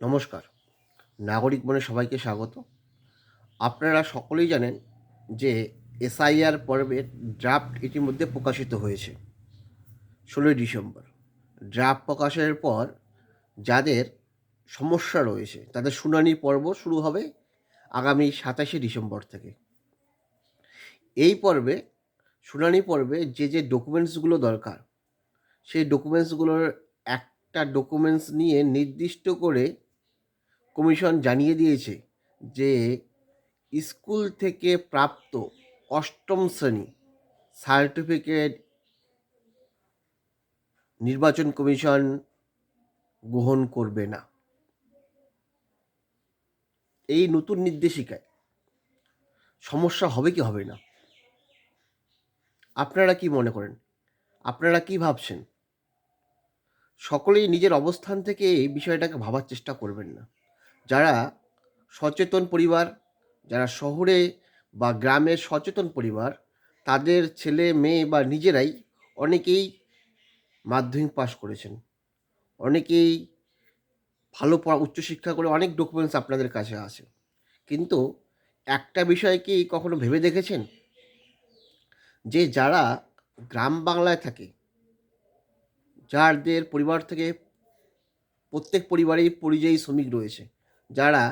নমস্কার। নাগরিক মনে সবাইকে স্বাগত। আপনারা সকলেই জানেন যে এসআইআর পর্বের ড্রাফট ইতিমধ্যে প্রকাশিত হয়েছে, ষোলোই ডিসেম্বর। ড্রাফট প্রকাশের পর যাদের সমস্যা রয়েছে, তাদের শুনানি পর্ব শুরু হবে আগামী সাতাশে ডিসেম্বর থেকে। এই পর্বে, শুনানি পর্বে যে যে ডকুমেন্টসগুলো দরকার, সেই ডকুমেন্টসগুলোর একটা ডকুমেন্টস নিয়ে নির্দিষ্ট করে কমিশন জানিয়ে দিয়েছে যে স্কুল থেকে প্রাপ্ত অষ্টম শ্রেণি সার্টিফিকেট নির্বাচন কমিশন গ্রহণ করবে না। এই নতুন নির্দেশিকায় সমস্যা হবে কি হবে না? আপনারা কি মনে করেন? আপনারা কি ভাবছেন? সকলেই নিজের অবস্থান থেকে এই বিষয়টাকে ভাবার চেষ্টা করবেন না। যারা সচেতন পরিবার, যারা শহরে বা গ্রামের সচেতন পরিবার, তাদের ছেলে, মেয়ে বা নিজেরাই অনেকেই মাধ্যমিক পাশ করেছেন। অনেকেই ভালো উচ্চশিক্ষা করে অনেক ডকুমেন্টস আপনাদের কাছে আছে। কিন্তু একটা বিষয় কি কখনো ভেবে দেখেছেন? যে যারা গ্রাম বাংলায় থাকে, যাদের পরিবার থেকে প্রত্যেক পরিবারেই পরিযায়ী শ্রমিক রয়েছে যারা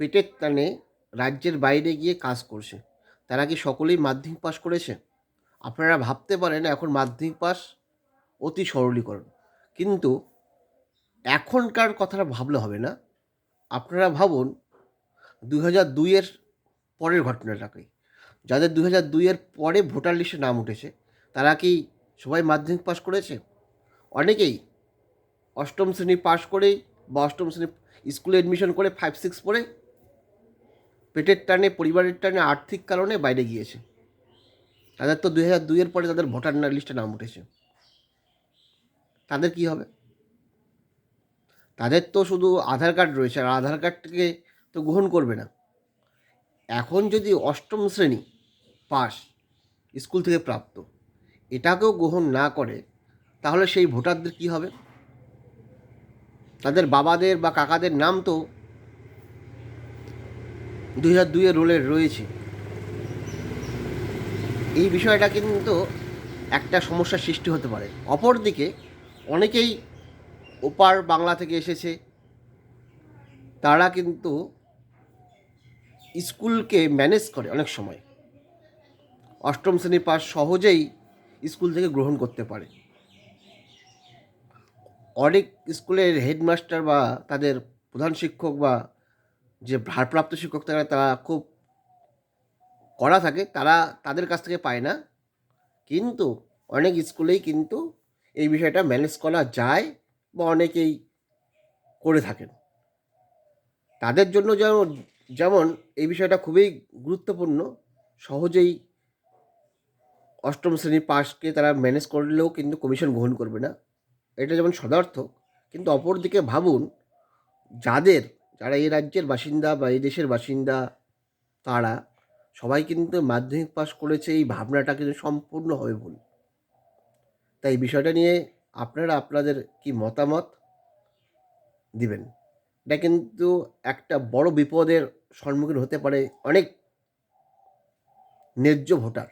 পেটের টানে রাজ্যের বাইরে গিয়ে কাজ করছে, তারা কি সকলেই মাধ্যমিক পাস করেছে? আপনারা ভাবতে পারেন এখন মাধ্যমিক পাস অতি সরলীকরণ। কিন্তু এখনকার কথাটা ভাবলে হবে না। আপনারা ভাবুন দু হাজার দুইয়ের পরের ঘটনাটাকে। যাদের দু হাজার দুইয়ের পরে ভোটার লিস্টে নাম উঠেছে, তারা কি সবাই মাধ্যমিক পাস করেছে? অনেকেই অষ্টম শ্রেণি পাশ করেই বা অষ্টম শ্রেণি স্কুলে অ্যাডমিশন করে ফাইভ সিক্স পড়ে পেটের টানে, পরিবারের টানে, আর্থিক কারণে বাইরে গিয়েছে। তাদের তো দুই হাজার দুইয়ের পরে তাদের ভোটার লিস্টে নাম উঠেছে। তাদের কি হবে? তাদের তো শুধু আধার কার্ড রয়েছে, আর আধার কার্ডটাকে তো গ্রহণ করবে না। এখন যদি অষ্টম শ্রেণি পাস, স্কুল থেকে প্রাপ্ত, এটাকেও গ্রহণ না করে, তাহলে সেই ভোটারদের কি হবে? তাদের বাবাদের বা কাকাদের নাম তো দুই হাজার দুইয়ের রোলের রয়েছে। এই বিষয়টা কিন্তু একটা সমস্যার সৃষ্টি হতে পারে। অপরদিকে অনেকেই ওপার বাংলা থেকে এসেছে। তারা কিন্তু স্কুলকে ম্যানেজ করে অনেক সময়। অষ্টম শ্রেণি পাস সহজেই স্কুল থেকে গ্রহণ করতে পারে। অনেক স্কুলের হেডমাস্টার বা তাদের প্রধান শিক্ষক বা যে ভারপ্রাপ্ত শিক্ষক তারা তারা খুব কড়া থাকে। তারা তাদের কাছ থেকে পায় না। কিন্তু অনেক স্কুলেই কিন্তু এই বিষয়টা ম্যানেজ করা যায় বা অনেকেই করে থাকেন। তাদের জন্য যেমন যেমন এই বিষয়টা খুবই গুরুত্বপূর্ণ। সহজেই অষ্টম শ্রেণি পাশকে তারা ম্যানেজ করলেও কিন্তু কমিশন গ্রহণ করবে না। এটা যেমন সদার্থক, কিন্তু অপরদিকে ভাবুন, যাদের, যারা এই রাজ্যের বাসিন্দা বা এই দেশের বাসিন্দা, তারা সবাই কিন্তু মাধ্যমিক পাশ করেছে, এই ভাবনাটা কিন্তু সম্পূর্ণভাবে ভুল। তাই বিষয়টা নিয়ে আপনারা আপনাদের কি মতামত দিবেন? এটা কিন্তু একটা বড় বিপদের সম্মুখীন হতে পারে অনেক ন্যায্য ভোটার।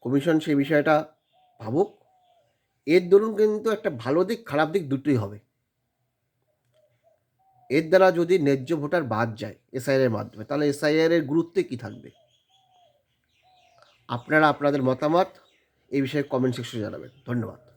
কমিশন সেই বিষয়টা ভাবুক এর দরুন কিন্তু একটা ভালো দিক, খারাপ দিক দুটোই হবে। এর দ্বারা যদি ন্যায্য ভোটার বাদ যায় এসআইআর এর মাধ্যমে, তাহলে এসআইআর এর গুরুত্বে কী থাকবে? আপনারা আপনাদের মতামত এই বিষয়ে কমেন্ট সেকশনে জানাবেন। ধন্যবাদ।